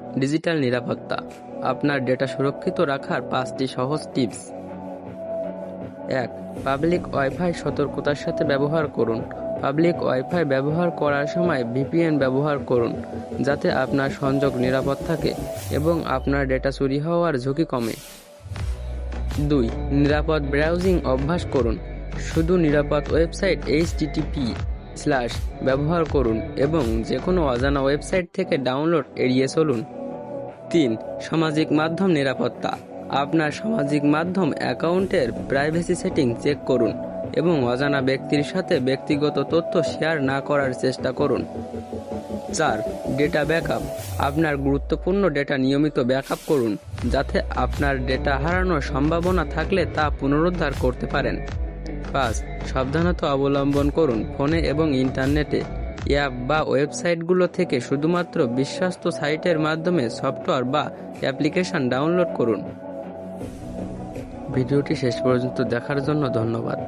Digital নিরাপত্তা আপনার data সুরক্ষিত রাখার পাঁচটি সহজ টিপস এক পাবলিক ওয়াইফাই সতর্কতার সাথে ব্যবহার করুন। পাবলিক ওয়াইফাই ব্যবহার করার সময় ভিপিএন ব্যবহার করুন, যাতে আপনার সংযোগ নিরাপদ থাকে এবং আপনার ডেটা চুরি হওয়ার ঝুঁকি কমে। দুই, নিরাপদ ব্রাউজিং অভ্যাস করুন। শুধু নিরাপদ ওয়েবসাইট এইচটিটিপি স্ল্যাশ ব্যবহার করুন এবং যে কোনো অজানা ওয়েবসাইট থেকে ডাউনলোড এড়িয়ে চলুন। তিন, সামাজিক মাধ্যম নিরাপত্তা। আপনার সামাজিক মাধ্যম অ্যাকাউন্টের প্রাইভেসি সেটিং চেক করুন এবং অজানা ব্যক্তির সাথে ব্যক্তিগত তথ্য শেয়ার না করার চেষ্টা করুন। চার ডেটা ব্যাকআপ আপনার গুরুত্বপূর্ণ ডেটা নিয়মিত ব্যাকআপ করুন যাতে আপনার ডেটা হারানোর সম্ভাবনা থাকলে তা পুনরুদ্ধার করতে পারেন। পাঁচ সাবধানতা অবলম্বন করুন ফোনে এবং ইন্টারনেটে। অ্যাপ বা ওয়েবসাইটগুলো থেকে শুধুমাত্র বিশ্বস্ত সাইটের মাধ্যমে সফটওয়্যার বা অ্যাপ্লিকেশন ডাউনলোড করুন। ভিডিওটি শেষ পর্যন্ত দেখার জন্য ধন্যবাদ।